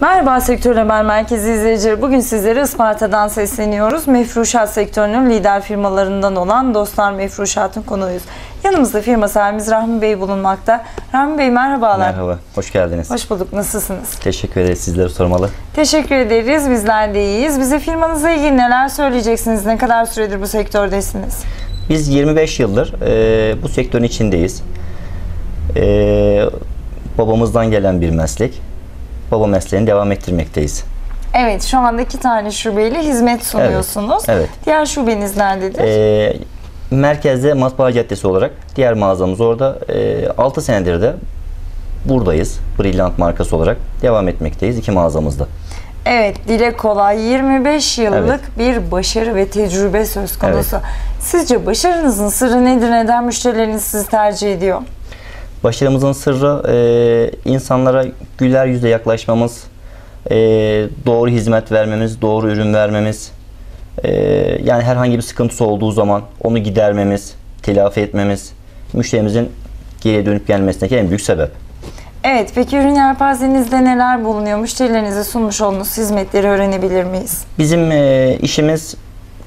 Merhaba Sektör Haber Merkezi izleyicileri. Bugün sizlere Isparta'dan sesleniyoruz. Mefruşat sektörünün lider firmalarından olan Dostlar Mefruşat'ın konuğuyuz. Yanımızda firma sahibimiz Rahmi Bey bulunmakta. Rahmi Bey merhabalar. Merhaba, hoş geldiniz. Hoş bulduk. Nasılsınız? Teşekkür ederiz sizleri sormalı. Teşekkür ederiz. Bizler de iyiyiz. Bize firmanızla ilgili neler söyleyeceksiniz? Ne kadar süredir bu sektördesiniz? Biz 25 yıldır e, bu sektörün içindeyiz. E, babamızdan gelen bir meslek. Baba mesleğini devam ettirmekteyiz. Evet, şu anda iki tane şubeyle hizmet sunuyorsunuz. evet. Diğer şubeniz nerededir? E, merkezde Matbaa Caddesi olarak diğer mağazamız orada. E, 6 senedir de buradayız. Brilliant markası olarak devam etmekteyiz iki mağazamızda. Evet, dile kolay 25 yıllık bir başarı ve tecrübe söz konusu. Sizce başarınızın sırrı nedir? Neden müşterileriniz sizi tercih ediyor? Başarımızın sırrı e, insanlara güler yüzle yaklaşmamız, e, doğru hizmet vermemiz, doğru ürün vermemiz, e, yani herhangi bir sıkıntısı olduğu zaman onu gidermemiz, telafi etmemiz, müşterimizin geriye dönüp gelmesindeki en büyük sebep. Evet, peki ürün yelpazenizde neler bulunuyor? Müşterilerinize sunmuş olduğunuz hizmetleri öğrenebilir miyiz? Bizim e, işimiz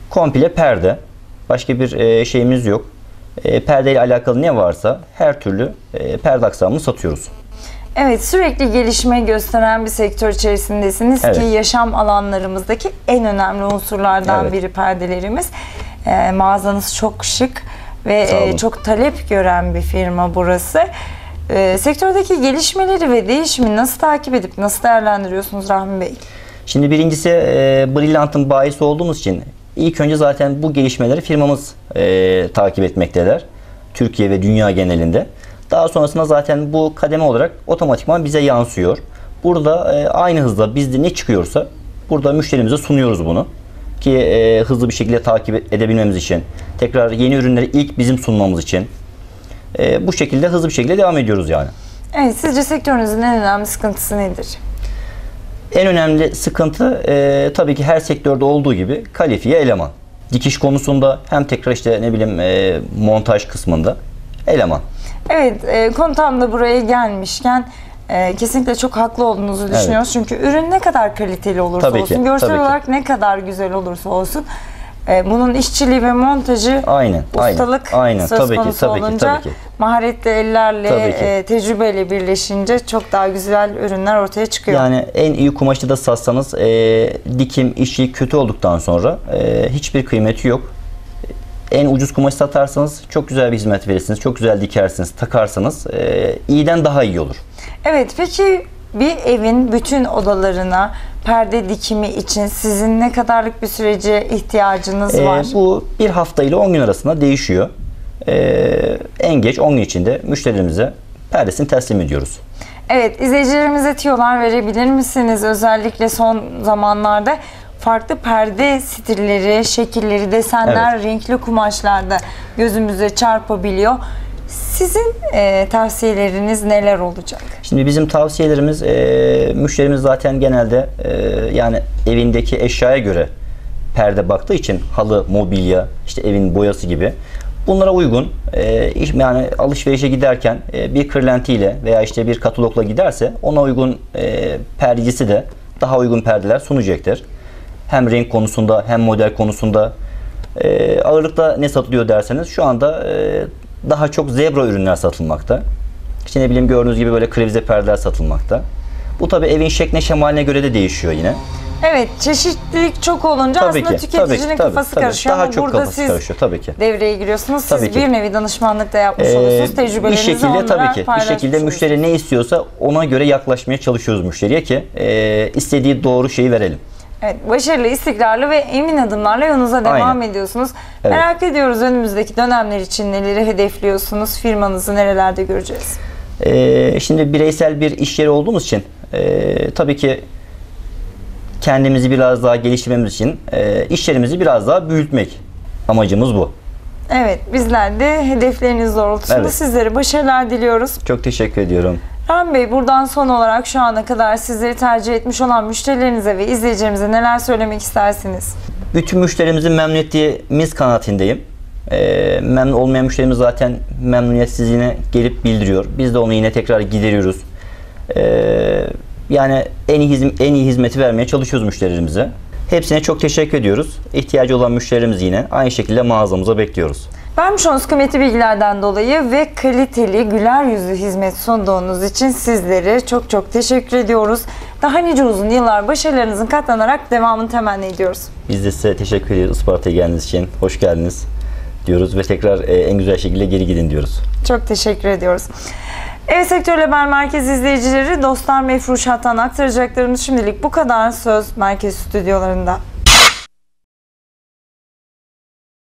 komple perde. Başka bir e, şeyimiz yok. E, perde ile alakalı ne varsa her türlü e, perde aksamını satıyoruz. Evet, sürekli gelişme gösteren bir sektör içerisindesiniz Evet. ki yaşam alanlarımızdaki en önemli unsurlardan Evet. biri perdelerimiz. Ee, mağazanız çok şık ve e, çok talep gören bir firma burası. Ee, sektördeki gelişmeleri ve değişimi nasıl takip edip nasıl değerlendiriyorsunuz Rahmi Bey? Şimdi birincisi e, Brilliant'ın bayisi olduğumuz için ilk önce zaten bu gelişmeleri firmamız e, takip etmekteler. Türkiye ve dünya genelinde. Daha sonrasında zaten bu kademe olarak otomatikman bize yansıyor. Burada e, aynı hızla bizde ne çıkıyorsa burada müşterimize sunuyoruz bunu. Ki e, hızlı bir şekilde takip edebilmemiz için. Tekrar yeni ürünleri ilk bizim sunmamız için. E, bu şekilde hızlı bir şekilde devam ediyoruz yani. Evet, sizce sektörünüzün en önemli sıkıntısı nedir? En önemli sıkıntı e, tabii ki her sektörde olduğu gibi kalifiye eleman. Dikiş konusunda hem tekrar işte ne bileyim e, montaj kısmında eleman. Evet, e, konu tam da buraya gelmişken e, kesinlikle çok haklı olduğunuzu düşünüyoruz. Çünkü ürün ne kadar kaliteli olursa Tabii ki, olsun, görsel tabii ki. olarak ne kadar güzel olursa olsun, e, bunun işçiliği ve montajı, Aynen, aynen, ustalık aynen. söz Tabii ki, konusu tabii ki, olunca, tabii ki. maharetli ellerle, Tabii ki. e, tecrübeyle birleşince çok daha güzel ürünler ortaya çıkıyor. Yani en iyi kumaşı da satsanız e, dikim işi kötü olduktan sonra e, hiçbir kıymeti yok. En ucuz kumaş satarsanız çok güzel bir hizmet verirsiniz, çok güzel dikersiniz, takarsanız e, iyiden daha iyi olur. Evet, peki bir evin bütün odalarına perde dikimi için sizin ne kadarlık bir sürece ihtiyacınız Ee, var? bu bir hafta ile 10 gün arasında değişiyor. Ee, en geç 10 gün içinde müşterilerimize perdesini teslim ediyoruz. Evet, izleyicilerimize tiyolar verebilir misiniz? Özellikle son zamanlarda farklı perde stilleri, şekilleri, desenler, renkli kumaşlarda gözümüze çarpabiliyor. Sizin e, tavsiyeleriniz neler olacak? Şimdi bizim tavsiyelerimiz e, müşterimiz zaten genelde e, yani evindeki eşyaya göre perde baktığı için halı, mobilya, işte evin boyası gibi bunlara uygun e, iş- yani alışverişe giderken e, bir kırlentiyle veya işte bir katalogla giderse ona uygun e, perdecisi de daha uygun perdeler sunacaktır. Hem renk konusunda hem model konusunda e, ağırlıkta ne satılıyor derseniz şu anda e, daha çok zebra ürünler satılmakta. İşte ne bileyim gördüğünüz gibi böyle krevize perdeler satılmakta. Bu tabi evin şekline şemaline göre de değişiyor yine. Evet, çeşitlilik çok olunca Tabii aslında ki, tüketicinin tabii ki, tabii, kafası tabii. karışıyor Daha ama çok burada kafası siz karışıyor tabii ki. devreye giriyorsunuz. Tabii siz ki. bir nevi danışmanlık da yapmış Ee, oluyorsunuz. bir Tecrübelerinizi şekilde onlara tabii ki bir şekilde müşteri ne istiyorsa ona göre yaklaşmaya çalışıyoruz müşteriye ki e, istediği doğru şeyi verelim. Evet, başarılı, istikrarlı ve emin adımlarla yolunuza devam Aynen. ediyorsunuz. Evet. Merak ediyoruz önümüzdeki dönemler için neleri hedefliyorsunuz? Firmanızı nerelerde göreceğiz? Ee, şimdi bireysel bir iş yeri olduğumuz için e, tabii ki kendimizi biraz daha geliştirmemiz için e, iş yerimizi biraz daha büyütmek amacımız bu. Evet, bizler de hedefleriniz doğrultusunda Evet. sizlere başarılar diliyoruz. Çok teşekkür ediyorum. Ram Bey buradan son olarak şu ana kadar sizleri tercih etmiş olan müşterilerinize ve izleyicilerimize neler söylemek istersiniz? Bütün müşterimizin memnuniyetimiz kanaatindeyim. Ee, memnun olmayan müşterimiz zaten memnuniyetsizliğine gelip bildiriyor. Biz de onu yine tekrar gideriyoruz. Ee, Yani en iyi hizm- en iyi hizmeti vermeye çalışıyoruz müşterilerimize. Hepsine çok teşekkür ediyoruz. İhtiyacı olan müşterilerimiz yine aynı şekilde mağazamıza bekliyoruz. Vermiş olduğunuz kıymetli bilgilerden dolayı ve kaliteli, güler yüzlü hizmet sunduğunuz için sizlere çok çok teşekkür ediyoruz. Daha nice uzun yıllar başarılarınızın katlanarak devamını temenni ediyoruz. Biz de size teşekkür ediyoruz Isparta'ya geldiğiniz için. Hoş geldiniz diyoruz ve tekrar e, en güzel şekilde geri gidin diyoruz. Çok teşekkür ediyoruz. Evet Sektör Haber Merkez izleyicileri Dostlar Mefruşat'tan aktaracaklarımız şimdilik bu kadar söz merkez stüdyolarında.